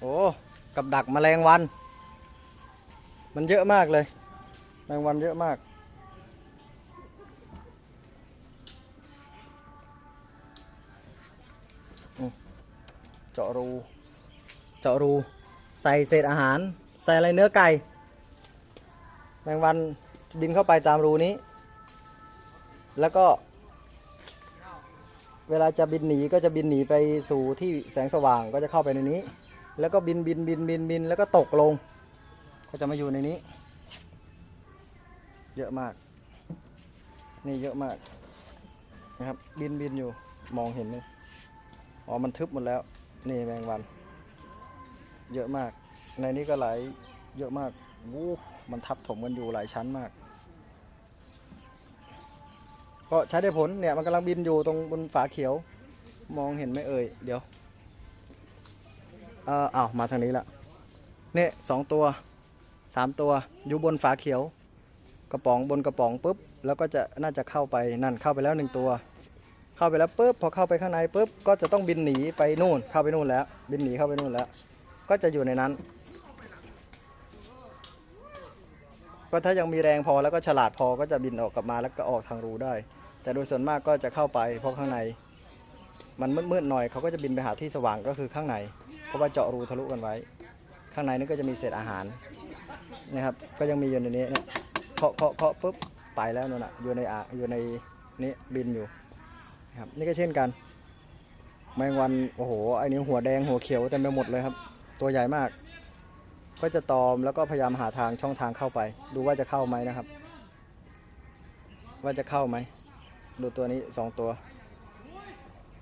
โอ้กับดักแมลงวัน มันเยอะมากเลยแมลงวันเยอะมาก เจาะรู เจาะรู ใส่เศษอาหาร ใส่อะไรเนื้อไก่ แมงวันบินเข้าไปตามรูนี้ แล้วก็ เวลาจะบินหนีก็จะบินหนีไปสู่ที่แสงสว่างก็จะเข้าไปในนี้ แล้วก็บินบินบินบินบินแล้วก็ตกลง ก็จะมาอยู่ในนี้ เยอะมาก นี่เยอะมากนะครับบินบินอยู่มองเห็นไหมอ๋อมันทึบหมดแล้ว นี่แมงวัน เยอะมาก ในนี้ก็หลายเยอะมากวู้มันทับถมกันอยู่หลายชั้นมาก ก็ใช้ได้ผลเนี่ยมันกำลังบินอยู่ตรงบนฝาเขียว มองเห็นไหมเอ่ยเดี๋ยว เอออ้าวมาทางนี้ละเนี่ยสองตัวสามตัวอยู่บนฝาเขียว กระป๋องบนกระป๋องปุ๊บ แล้วก็จะน่าจะเข้าไปนั่นเข้าไปแล้วหนึ่งตัว เข้าไปแล้วปุ๊บพอเข้าไปข้างในปุ๊บก็จะต้องบินหนีไปนู่น เข้าไปนู่นแล้ว บินหนีเข้าไปนู่นแล้ว ก็จะอยู่ในนั้นก็ถ้ายังมีแรงพอแล้วก็ฉลาดพอก็จะบินออกกลับมาแล้วก็ออกทางรูได้ แต่โดยส่วนมากก็จะเข้าไปเพราะข้างใน มันมืดๆหน่อยเขาก็จะบินไปหาที่สว่างก็คือข้างใน เพราะว่าเจาะรูทะลุกันไว้ ข้างในนี่ก็จะมีเศษอาหารนะครับ ก็ยังมีอยู่ในนี้เนี่ยเคาะเคาะเคาะปุ๊บไปแล้วนั่นน่ะอยู่ในอะอยู่ในนี้บินอยู่นะครับนี่ก็เช่นกัน แมงวันโอ้โหไอ้นี้หัวแดงหัวเขียวเต็มไปหมดเลยครับ ตัวใหญ่มาก ก็จะตอมแล้วก็พยายามหาทางช่องทางเข้าไป ดูว่าจะเข้าไหมนะครับ ว่าจะเข้าไหมดูตัวนี้สองตัว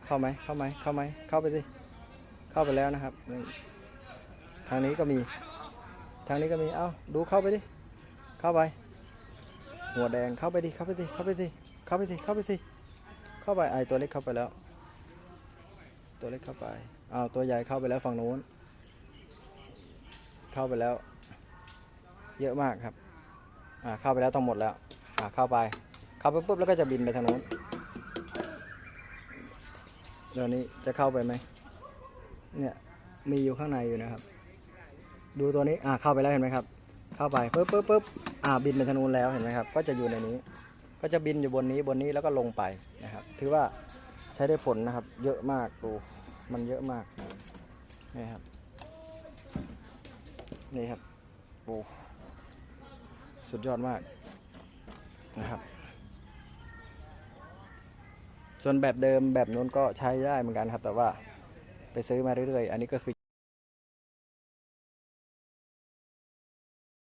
เข้าไหมเข้าไหมเข้าไหมเข้าไปสิเข้าไปแล้วนะครับ ทางนี้ก็มี ทางนี้ก็มีเอ้าดูเข้าไปดิเข้าไป หัวแดงเข้าไปดิเข้าไปสิเข้าไปสิเข้าไปสิเข้าไปสิเข้าไปไอตัวเล็กเข้าไปแล้ว ตัวเล็กเข้าไปอ้าวตัวใหญ่เข้าไปแล้วฝั่งนู้น เข้าไปแล้ว เยอะมากครับอ่าเข้าไปแล้วทั้งหมดแล้วอ่าเข้าไปเข้าไปปุ๊บแล้วก็จะบินไปทางนู้น เดี๋ยวนี้จะเข้าไปไหมเนี่ยมีอยู่ข้างในอยู่นะครับ ดูตัวนี้อ่าเข้าไปแล้วเห็นไหมครับ เข้าไปปุ๊บปุ๊บปุ๊บอ่าบินไปทางนู้นแล้วเห็นไหมครับ ก็จะอยู่ในนี้ ก็จะบินอยู่บนนี้บนนี้แล้วก็ลงไปนะครับ ถือว่าใช้ได้ผลนะครับ เยอะมากดูมันเยอะมากนี่ครับนี่ครับโอ้สุดยอดมากนะครับ ส่วนแบบเดิมแบบนู้นก็ใช้ได้เหมือนกันครับ แต่ว่าไปซื้อมาเรื่อยๆ อันนี้ก็คือ